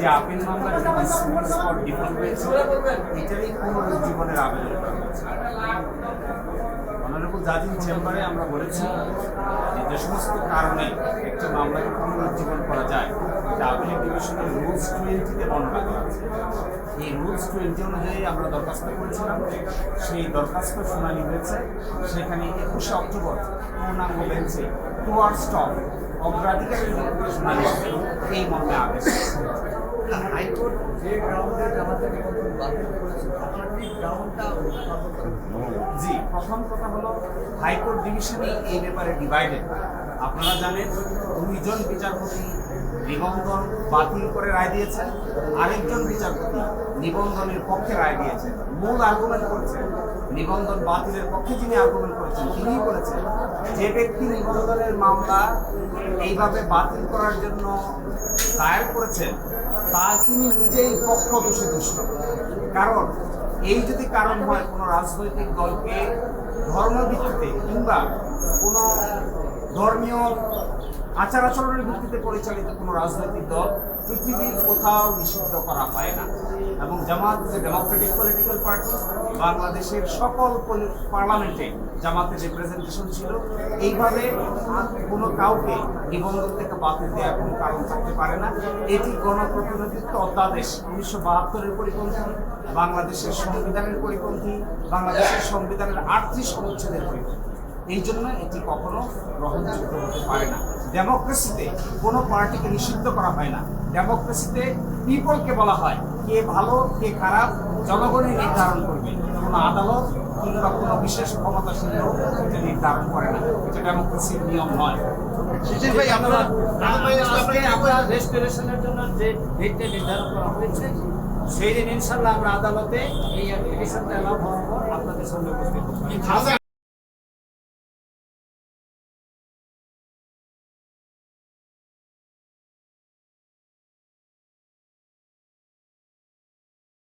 যে আপিল মামলা for default হয়েছে এটারই পুনরুজ্জীবনের আবেদন করা হয়েছে অনারেবল জাজিং চেম্বারে আমরা বলেছি, যে যে সমস্ত কারণে একটি মামলাকে পুনরুজ্জীবন করা যায় এটা আপিল ডিভিশনের রুলস টোয়েন্টিতে বর্ণনা করা আছে এই রুলস টোয়েন্টি অনুযায়ী আমরা দরখাস্ত করেছিলাম, সেই দরখাস্ত শুনানি হয়েছে। সেখানে একুশে অক্টোবর পূর্ণাঙ্গ বেঞ্চে টুয়ার্ড স্টপ অগ্রাধিকারের এই মর্মে আদেশ হাইকোর্ট যে গ্রাউন্ডে জামাতে বাতিল করেছে আপনার কি গ্রাউন্ডটা জি প্রথম কথা হলো হাইকোর্ট ডিভিশনই এই ব্যাপারে ডিভাইডেড আপনারা জানেন দুইজন বিচারপতি নিবন্ধন বাতিল করে রায় দিয়েছেন আরেকজন বিচারপতি নিবন্ধনের পক্ষে রায় দিয়েছেন মূল আর্গুমেন্ট করেছেন নিবন্ধন বাতিলের পক্ষে যিনি আর্গুমেন্ট করেছেন, তিনিই বলেছেন যে ব্যক্তি নিবন্ধনের মামলা এইভাবে বাতিল করার জন্য দায়ের করেছেন তার তিনি নিজেই পক্ষ দোষে দুষ্ট কারণ এই যদি কারণ হয় কোনো রাজনৈতিক দলকে ধর্মভিত্তিতে কিংবা কোনো ধর্মীয় আচার আচরণের ভিত্তিতে পরিচালিত কোনো রাজনৈতিক দল পৃথিবীর কোথাও নিষিদ্ধ করা হয় না। এবং জামাত যে ডেমোক্রেটিক পলিটিক্যাল পার্টি বাংলাদেশের সকল পার্লামেন্টে জামাতের রিপ্রেজেন্টেশন ছিল। এইভাবে কোনো কাউকে নিবন্ধন থেকে বাতিল দেওয়ার কোনো কারণ থাকতে পারে না। এটি গণপ্রতিনিধিত্ব অধ্যাদেশ উনিশশো বাহাত্তরের পরিপন্থী, বাংলাদেশের সংবিধানের পরিপন্থী, বাংলাদেশের সংবিধানের আটত্রিশ অনুচ্ছেদের পরিপন্থী। এই জন্য এটি কখনো গ্রহণযোগ্য হতে পারে না। ডেমোক্রেসিতে কোনো পার্টিকে নিষিদ্ধ করা হয় না। ডেমোক্রেসিতে পিপলকে বলা হয় কে ভালো কে খারাপ জনগণই নির্ধারণ করবে। কোনো আদালত কিংবা কোনো বিশেষ ক্ষমতাসীন লোক এটা নির্ধারণ করে না। এটা ডেমোক্রেসির নিয়ম নয়। ভাই আপনারা আজকে রেস্টোরেশনের জন্য যে ডেটটা নির্ধারণ করা হয়েছে সেই দিন ইনশাল্লাহ আমরা আদালতে এই অ্যাপ্লিকেশনটা অ্যালাউ হওয়ার পর আপনাদের সামনে উপস্থিত।